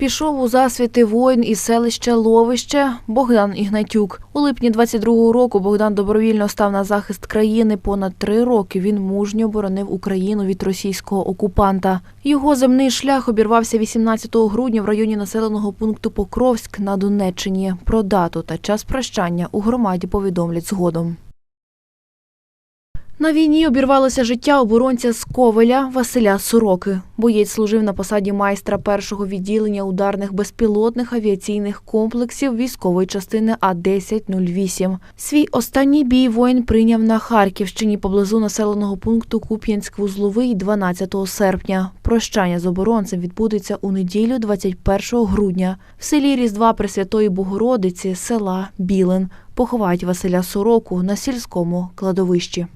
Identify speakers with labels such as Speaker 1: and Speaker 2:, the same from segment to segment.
Speaker 1: Пішов у засвіти воїн із селища Ловище Богдан Ігнатюк. У липні 22-го року Богдан добровільно став на захист країни. Понад три роки він мужньо боронив Україну від російського окупанта. Його земний шлях обірвався 18 грудня в районі населеного пункту Покровськ на Донеччині. Про дату та час прощання у громаді повідомлять згодом. На війні обірвалося життя оборонця з Ковеля Василя Сороки. Боєць служив на посаді майстра першого відділення ударних безпілотних авіаційних комплексів військової частини А-1008. Свій останній бій воїн прийняв на Харківщині поблизу населеного пункту Куп'янськ-Вузловий 12 серпня. Прощання з оборонцем відбудеться у неділю 21 грудня в селі Різдва Пресвятої Богородиці села Білин. Поховають Василя Сороку на сільському кладовищі.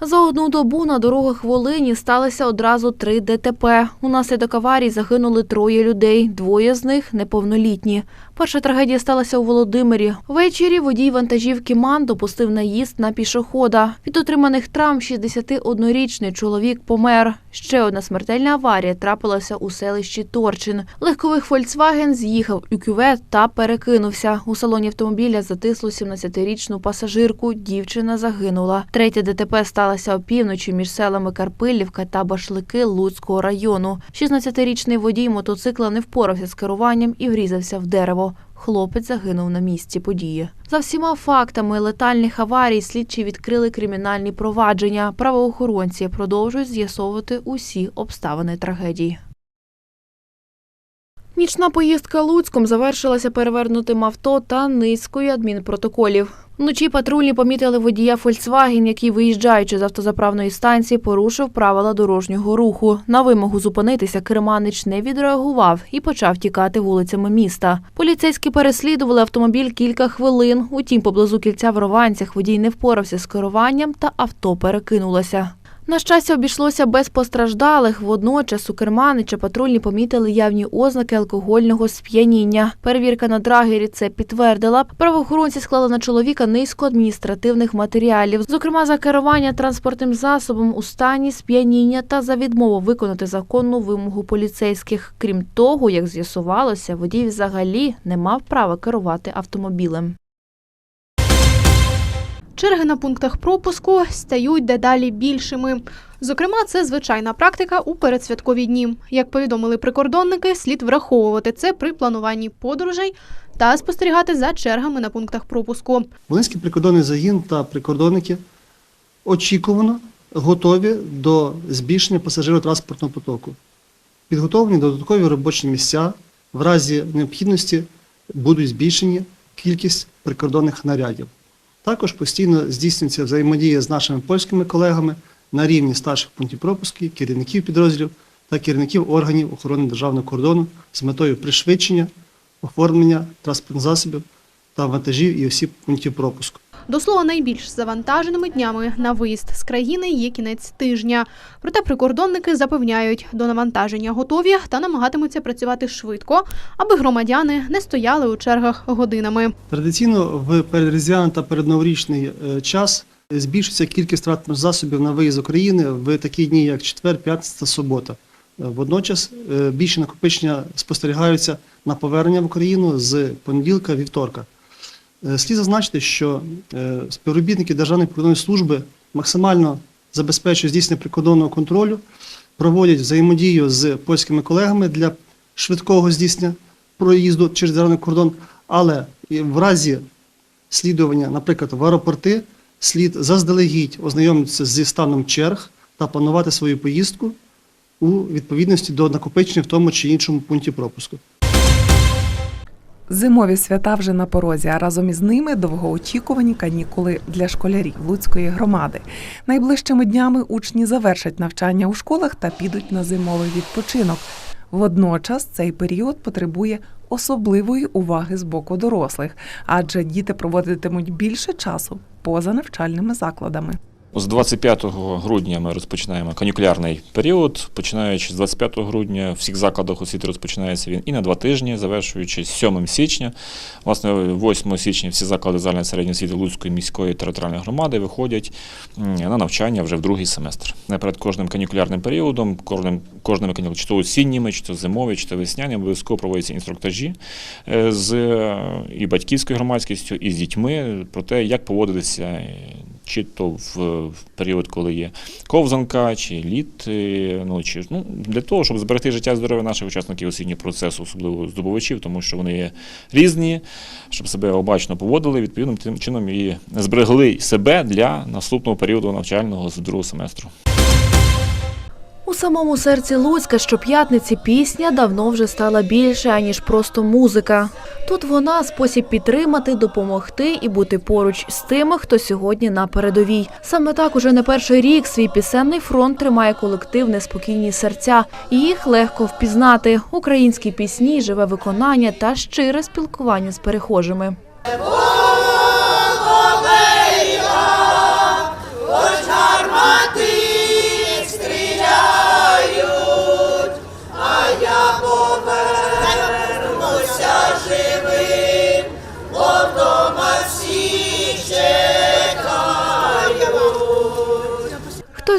Speaker 1: За одну добу на дорогах Волині сталося одразу три ДТП. Унаслідок аварій загинули троє людей, двоє з них неповнолітні. Перша трагедія сталася у Володимирі. Ввечері водій вантажівки МАН допустив наїзд на пішохода. Від отриманих травм 61-річний чоловік помер. Ще одна смертельна аварія трапилася у селищі Торчин. Легковик Фольксваген з'їхав у кювет та перекинувся. У салоні автомобіля затисло 17-річну пасажирку. Дівчина загинула. Третя ДТП сталася опівночі між селами Карпилівка та Башлики Луцького району. 16-річний водій мотоцикла не впорався з керуванням і врізався в дерево. Хлопець загинув на місці події. За всіма фактами летальних аварій слідчі відкрили кримінальні провадження. Правоохоронці продовжують з'ясовувати усі обставини трагедії. Нічна поїздка Луцьком завершилася перевернутим авто та низкою адмінпротоколів. Вночі патрульні помітили водія Фольксваген, який, виїжджаючи з автозаправної станції, порушив правила дорожнього руху. На вимогу зупинитися керманич не відреагував і почав тікати вулицями міста. Поліцейські переслідували автомобіль кілька хвилин. Утім, поблизу кільця в Рованцях водій не впорався з керуванням та авто перекинулося. На щастя, обійшлося без постраждалих. Водночас у керманича патрульні помітили явні ознаки алкогольного сп'яніння. Перевірка на драгері це підтвердила. Правоохоронці склали на чоловіка низку адміністративних матеріалів, зокрема за керування транспортним засобом у стані сп'яніння та за відмову виконати законну вимогу поліцейських. Крім того, як з'ясувалося, водій взагалі не мав права керувати автомобілем.
Speaker 2: Черги на пунктах пропуску стають дедалі більшими. Зокрема, це звичайна практика у передсвяткові дні. Як повідомили прикордонники, слід враховувати це при плануванні подорожей та спостерігати за чергами на пунктах пропуску.
Speaker 3: Волинський прикордонний загін та прикордонники очікувано готові до збільшення пасажиротранспортного потоку. Підготовлені додаткові робочі місця. В разі необхідності будуть збільшені кількість прикордонних нарядів. Також постійно здійснюється взаємодія з нашими польськими колегами на рівні старших пунктів пропуску, керівників підрозділів та керівників органів охорони державного кордону з метою пришвидшення оформлення транспортних засобів та вантажів і осіб пунктів пропуску.
Speaker 2: До слова, найбільш завантаженими днями на виїзд з країни є кінець тижня. Проте прикордонники запевняють, до навантаження готові та намагатимуться працювати швидко, аби громадяни не стояли у чергах годинами.
Speaker 3: Традиційно в передріздвяний та передноворічний е, час збільшується кількість транспортних засобів на виїзд України в такі дні, як четвер, п'ятниця та субота. Е, Водночас е, більше накопичення спостерігаються на повернення в Україну з понеділка вівторка. Е, Слід зазначити, що е, співробітники Державної прикордонної служби максимально забезпечують здійснення прикордонного контролю, проводять взаємодію з польськими колегами для швидкого здійснення проїзду через державний кордон, але в разі слідування, наприклад, в аеропорти, слід заздалегідь ознайомитися зі станом черг та планувати свою поїздку у відповідності до накопичення в тому чи іншому пункті пропуску.
Speaker 4: Зимові свята вже на порозі, а разом із ними довгоочікувані канікули для школярів Луцької громади. Найближчими днями учні завершать навчання у школах та підуть на зимовий відпочинок. Водночас цей період потребує особливої уваги з боку дорослих, адже діти проводитимуть більше часу поза навчальними закладами.
Speaker 5: З 25 грудня ми розпочинаємо канікулярний період. Починаючи з 25 грудня, в всіх закладах освіти розпочинається він і на два тижні, завершуючи 7 січня. Власне, 8 січня всі заклади загальної середньої освіти Луцької міської територіальної громади виходять на навчання вже в другий семестр. Не перед кожним канікулярним періодом, кожним, кожними канікулами, чи то осінніми, чи то зимові, чи то весняні, обов'язково проводяться інструктажі е, з е, і батьківською громадськістю, і з дітьми про те, як поводитися. Е, Чи то в, в період, коли є ковзанка, чи літ, е, ну чи ну для того, щоб зберегти життя і здоров'я наших учасників освітнього процесу, особливо здобувачів, тому що вони є різні, щоб себе обачно поводили, відповідним тим чином і зберегли себе для наступного періоду навчального з другого семестру.
Speaker 1: Самому серці Луцька щоп'ятниці пісня давно вже стала більше, аніж просто музика. Тут вона спосіб підтримати, допомогти і бути поруч з тими, хто сьогодні на передовій. Саме так уже не перший рік свій пісенний фронт тримає колектив неспокійні серця. І Їх легко впізнати. Українські пісні, живе виконання та щире спілкування з перехожими.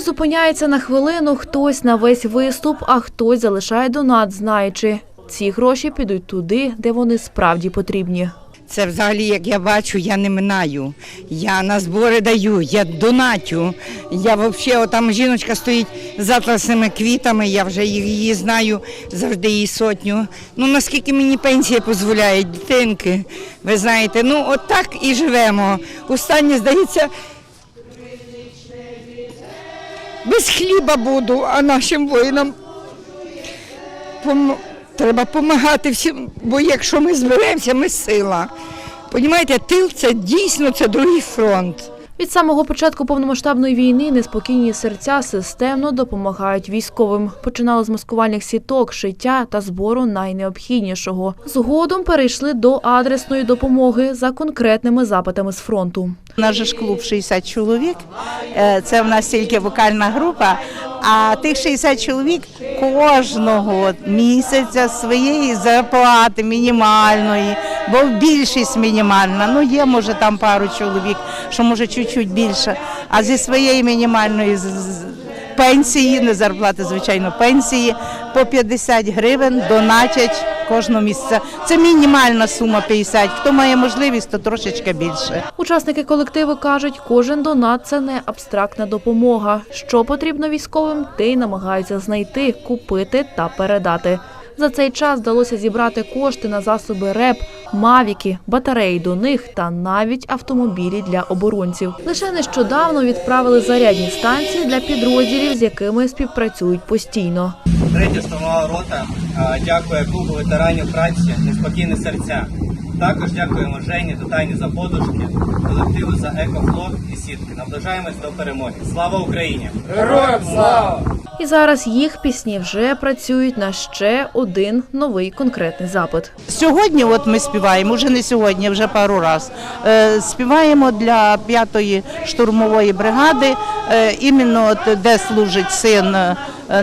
Speaker 1: Зупиняється на хвилину, хтось на весь виступ, а хтось залишає донат, знаючи, ці гроші підуть туди, де вони справді потрібні.
Speaker 6: Це взагалі, як я бачу, я не минаю. Я на збори даю, я донатю. Я взагалі, там жіночка стоїть з атласними квітами, я вже її, знаю, завжди її сотню. Ну наскільки мені пенсія дозволяє, дитинки, ви знаєте, ну от так і живемо. Останнє, здається, без хліба буду, а нашим воїнам пом- треба допомагати всім, бо якщо ми зберемося, ми сила. Понімаєте, тил це дійсно це другий фронт.
Speaker 1: Від самого початку повномасштабної війни неспокійні серця системно допомагають військовим. Починали з маскувальних сіток, шиття та збору найнеобхіднішого. Згодом перейшли до адресної допомоги за конкретними запитами з фронту.
Speaker 7: У нас же ж клуб 60 чоловік. Е, Це в нас тільки вокальна група. А тих 60 чоловік кожного місяця своєї зарплати мінімальної, бо більшість мінімальна. Ну є може там пару чоловік, що може чуть-чуть більше. А зі своєї мінімальної пенсії, не зарплати, звичайно, пенсії по 50 гривень донатять кожного місяця. Це мінімальна сума 50. Хто має можливість, то трошечки більше.
Speaker 1: Учасники колективу кажуть, кожен донат це не абстрактна допомога. Що потрібно військовим, те й намагаються знайти, купити та передати. За цей час вдалося зібрати кошти на засоби РЕП, мавіки, батареї до них та навіть автомобілі для оборонців. Лише нещодавно відправили зарядні станції для підрозділів, з якими співпрацюють постійно.
Speaker 8: Третя штурмова рота дякує клубу ветеранів праці Неспокійне серця. Також дякуємо Жені Дотайні за подушки, колективу за екофлот і сітки. Наближаємось до перемоги. Слава Україні! Героям слава!
Speaker 1: І зараз їх пісні вже працюють на ще один новий конкретний запит.
Speaker 7: Сьогодні, от ми співаємо, вже не сьогодні, вже пару раз. Е, співаємо для п'ятої штурмової бригади, е, іменно от, де служить син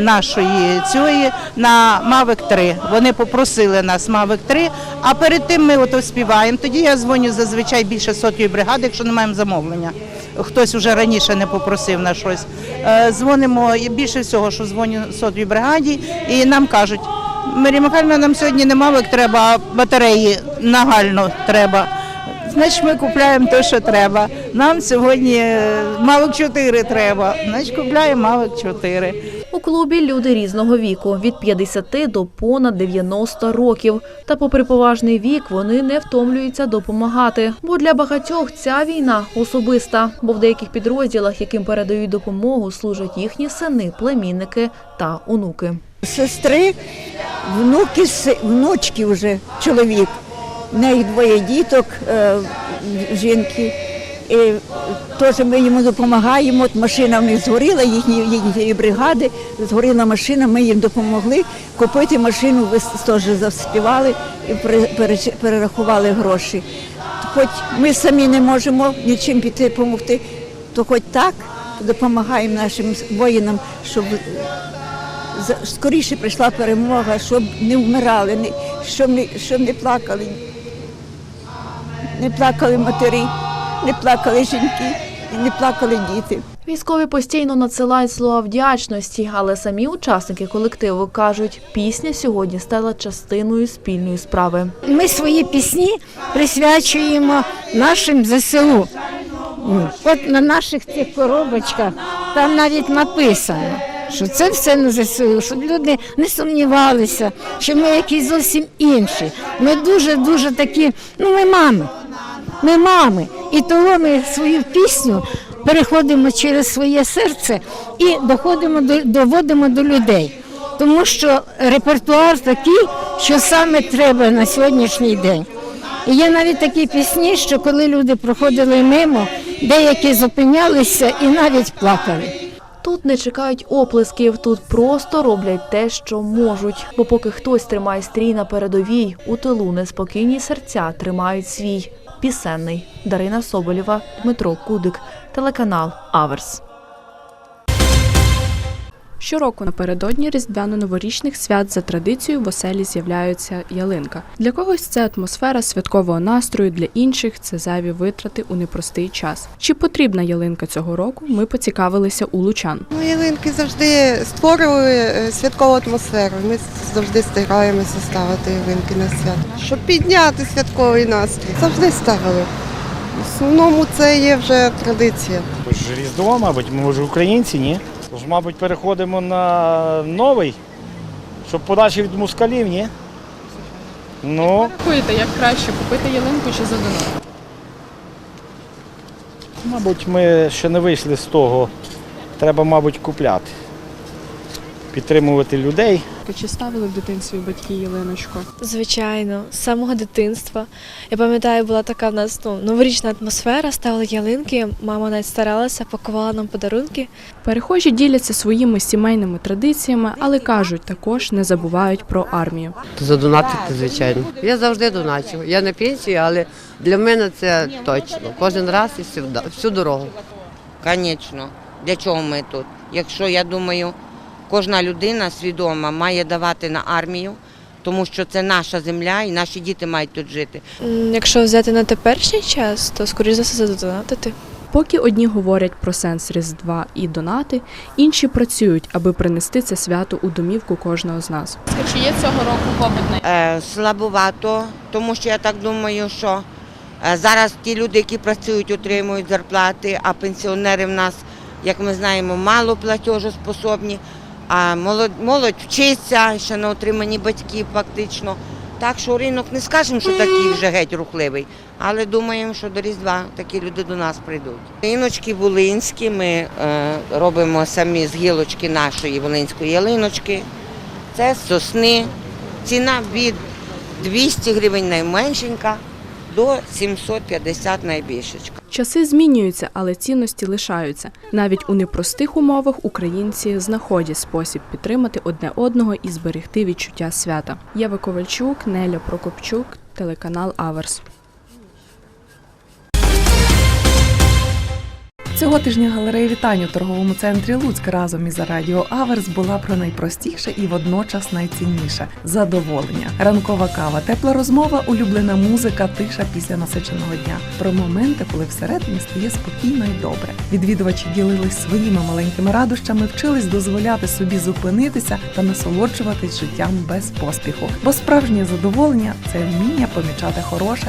Speaker 7: нашої цієї на Мавик 3. Вони попросили нас Мавик 3, а перед тим ми ото співаємо. Тоді я дзвоню зазвичай більше сотої бригади, якщо не маємо замовлення. Хтось уже раніше не попросив на щось. Е, Дзвонимо більше всього, що дзвоню сотій бригаді, і нам кажуть. Марія Михайлівна, нам сьогодні не мавик треба, а батареї нагально треба. Значить, ми купуємо те, що треба. Нам сьогодні е, мавик 4 треба. Значить, купуємо мавик 4.
Speaker 1: У клубі люди різного віку від 50 до понад 90 років. Та, попри поважний вік, вони не втомлюються допомагати. Бо для багатьох ця війна особиста, бо в деяких підрозділах, яким передають допомогу, служать їхні сини, племінники та онуки.
Speaker 9: сестри, внуки, внучки вже чоловік. В неї двоє діток, е, жінки. І теж ми йому допомагаємо. От машина в них згоріла, їхні, їхньої бригади, згоріла машина, ми їм допомогли купити машину, ви теж заспівали і перерахували гроші. Хоч ми самі не можемо нічим піти допомогти, то хоч так допомагаємо нашим воїнам, щоб скоріше прийшла перемога, щоб не вмирали, щоб не, щоб не плакали. Не плакали матері, не плакали жінки, і не плакали діти.
Speaker 1: Військові постійно надсилають слова вдячності, але самі учасники колективу кажуть, пісня сьогодні стала частиною спільної справи.
Speaker 10: Ми свої пісні присвячуємо нашим ЗСУ. От на наших цих коробочках там навіть написано, що це все на ЗСУ, щоб люди не сумнівалися, що ми якісь зовсім інші. Ми дуже-дуже такі, ну ми мами. Ми мами. І тому ми свою пісню переходимо через своє серце і доходимо до доводимо до людей. Тому що репертуар такий, що саме треба на сьогоднішній день. І є навіть такі пісні, що коли люди проходили мимо, деякі зупинялися і навіть плакали.
Speaker 1: Тут не чекають оплесків, тут просто роблять те, що можуть. Бо поки хтось тримає стрій на передовій, у тилу неспокійні серця тримають свій пісенний. Дарина Соболєва, Дмитро Кудик, телеканал Аверс.
Speaker 11: Щороку напередодні різдвяно-новорічних свят за традицією в оселі з'являється ялинка. Для когось це атмосфера святкового настрою, для інших це зайві витрати у непростий час. Чи потрібна ялинка цього року? Ми поцікавилися у лучан.
Speaker 12: Ну, ялинки завжди створювали е, святкову атмосферу. Ми завжди стараємося ставити ялинки на свято. Щоб підняти святковий настрій. Завжди ставили. В основному це є вже традиція.
Speaker 13: Тож Різдво, мабуть, ми вже українці, ні? Тож, мабуть, переходимо на новий, щоб подальше від мускалів, ні? Ну,
Speaker 11: Рахуєте, як краще купити ялинку чи за донат?
Speaker 13: мабуть, ми ще не вийшли з того. Треба, мабуть, купляти. Підтримувати людей.
Speaker 11: Чи ставили в дитинстві батьки ялиночку?
Speaker 14: Звичайно, з самого дитинства. Я пам'ятаю, була така в нас ну, новорічна атмосфера, ставили ялинки, мама навіть старалася, пакувала нам подарунки.
Speaker 11: Перехожі діляться своїми сімейними традиціями, але кажуть, також не забувають про армію.
Speaker 12: Задонатити, звичайно. Я завжди доначу. Я на пенсії, але для мене це точно. Кожен раз і всюди, всю дорогу.
Speaker 6: Звісно. Для чого ми тут? Якщо я думаю, кожна людина свідома має давати на армію, тому що це наша земля і наші діти мають тут жити.
Speaker 14: Якщо взяти на теперішній час, то скоріш за все задонатити.
Speaker 11: Поки одні говорять про сенс Різдва і донати, інші працюють, аби принести це свято у домівку кожного з нас.
Speaker 14: Чи є цього року попит на
Speaker 6: Е, слабовато, тому що я так думаю, що е, зараз ті люди, які працюють, отримують зарплати, а пенсіонери в нас, як ми знаємо, мало платежоспособні, а молодь, молодь вчиться, ще на отриманні батьків фактично. Так що ринок не скажемо, що такий вже геть рухливий, але думаємо, що до Різдва такі люди до нас прийдуть. Ялиночки волинські, ми е, робимо самі з гілочки нашої волинської ялиночки. Це сосни. Ціна від 200 гривень найменшенька до 750 найбільшечка.
Speaker 11: Часи змінюються, але цінності лишаються. Навіть у непростих умовах українці знаходять спосіб підтримати одне одного і зберегти відчуття свята. Єва Ковальчук, Неля Прокопчук, телеканал Аверс.
Speaker 4: Цього тижня галерея вітань у торговому центрі Луцьк разом із Радіо Аверс була про найпростіше і водночас найцінніше задоволення. Ранкова кава, тепла розмова, улюблена музика, тиша після насиченого дня. Про моменти, коли всередині стає спокійно і добре. Відвідувачі ділились своїми маленькими радощами, вчились дозволяти собі зупинитися та насолоджуватись життям без поспіху. Бо справжнє задоволення це вміння помічати хороше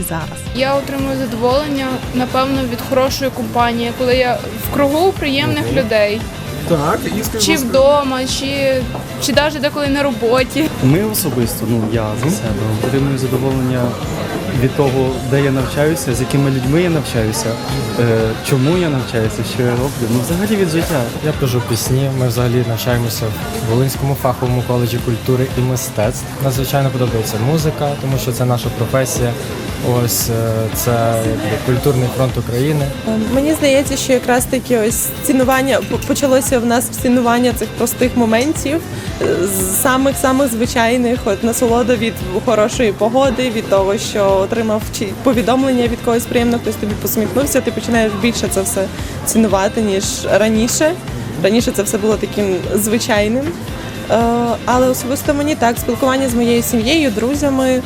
Speaker 4: і зараз.
Speaker 11: Я отримую задоволення, напевно, від хорошої компанії, коли я в кругу приємних людей.
Speaker 13: Так,
Speaker 11: Чи вдома, чи, чи навіть деколи на роботі.
Speaker 13: Ми особисто, ну я за себе отримую задоволення від того, де я навчаюся, з якими людьми я навчаюся, е, чому я навчаюся, що я роблю. Ну взагалі від життя.
Speaker 15: Я пишу пісні. Ми взагалі навчаємося в Волинському фаховому коледжі культури і мистецтв. Надзвичайно подобається музика, тому що це наша професія. Ось е, це культурний фронт України.
Speaker 16: Мені здається, що якраз таки ось цінування почалося в нас цінування цих простих моментів, е, з самих самих звичайних, от насолода від хорошої погоди, від того, що отримав повідомлення від когось приємно, хтось тобі посміхнувся. Ти починаєш більше це все цінувати ніж раніше. Раніше це все було таким звичайним. Е, Але особисто мені так, спілкування з моєю сім'єю, друзями,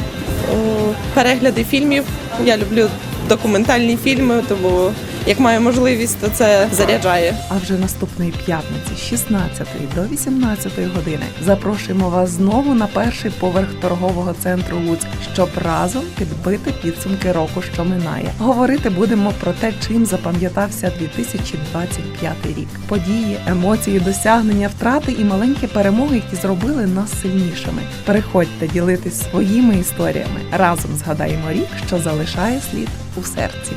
Speaker 16: перегляди фільмів. Я люблю документальні фільми, тому як маю можливість, то це заряджає.
Speaker 4: А вже наступної п'ятниці, з 16 до 18 години, запрошуємо вас знову на перший поверх торгового центру Луцьк, щоб разом підбити підсумки року, що минає. Говорити будемо про те, чим запам'ятався 2025 рік. Події, емоції, досягнення, втрати і маленькі перемоги, які зробили нас сильнішими. Переходьте ділитись своїми історіями. Разом згадаємо рік, що залишає слід у серці.